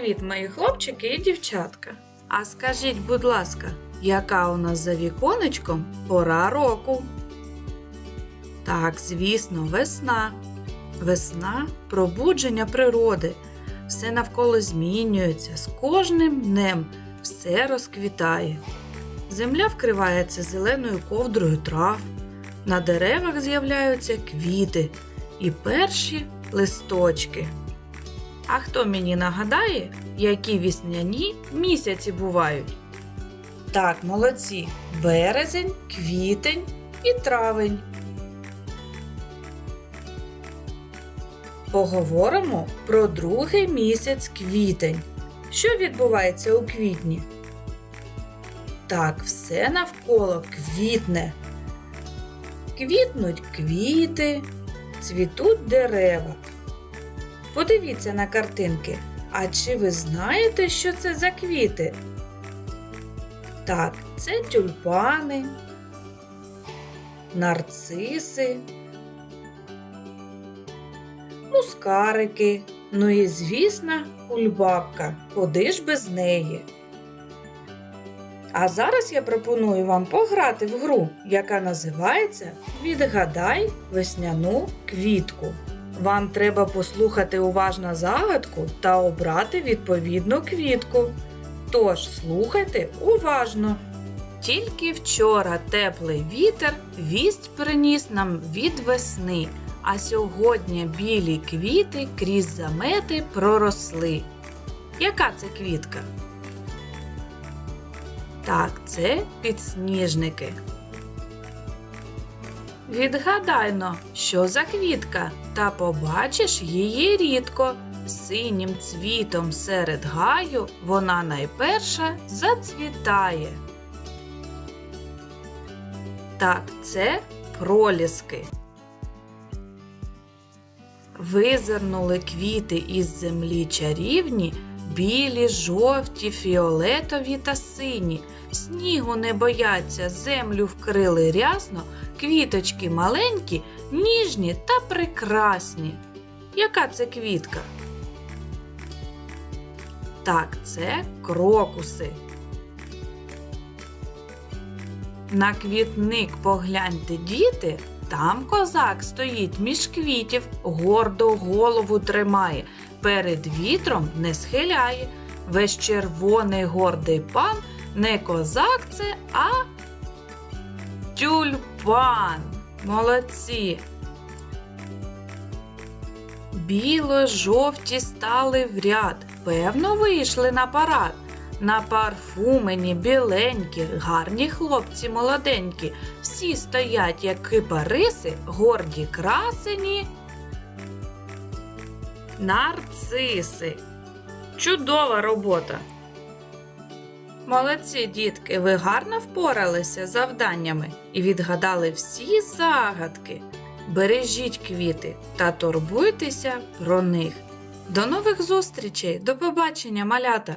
Привіт, мої хлопчики і дівчатка. А скажіть, будь ласка, яка у нас за віконечком пора року? Так, звісно, весна. Весна пробудження природи. Все навколо змінюється, з кожним днем все розквітає. Земля вкривається зеленою ковдрою трав, на деревах з'являються квіти і перші листочки. А хто мені нагадає, які вісняні місяці бувають? Так, молодці. Березень, квітень і травень. Поговоримо про другий місяць квітень. Що відбувається у квітні? Так, все навколо квітне. Квітнуть квіти, цвітуть дерева. Подивіться на картинки. А чи ви знаєте, що це за квіти? Так, це тюльпани, нарциси, мускарики. Ну і, звісно, кульбабка. Куди ж без неї? А зараз я пропоную вам пограти в гру, яка називається Відгадай весняну квітку. Вам треба послухати уважно загадку та обрати відповідну квітку. Тож слухайте уважно. Тільки вчора теплий вітер вість приніс нам від весни, а сьогодні білі квіти крізь замети проросли. Яка це квітка? Так, це підсніжники. Відгадайно, що за квітка, та побачиш її рідко. Синім цвітом серед гаю вона найперша зацвітає. Так, це проліски. Визирнули квіти із землі чарівні, білі, жовті, фіолетові та сині. Снігу не бояться, землю вкрили рясно, квіточки маленькі, ніжні та прекрасні. Яка це квітка? Так, це крокуси. На квітник погляньте, діти, там козак стоїть між квітів, гордо голову тримає, перед вітром не схиляє. Весь червоний гордий пан не козак це, а тюльпан. Молодці. Біло-жовті стали в ряд, певно, вийшли на парад. На парфумені біленькі, гарні хлопці молоденькі, всі стоять, як кипариси, горді красені. Нарциси. Чудова робота. Молодці, дітки, ви гарно впоралися з завданнями і відгадали всі загадки. Бережіть квіти та турбуйтеся про них. До нових зустрічей, до побачення, малята!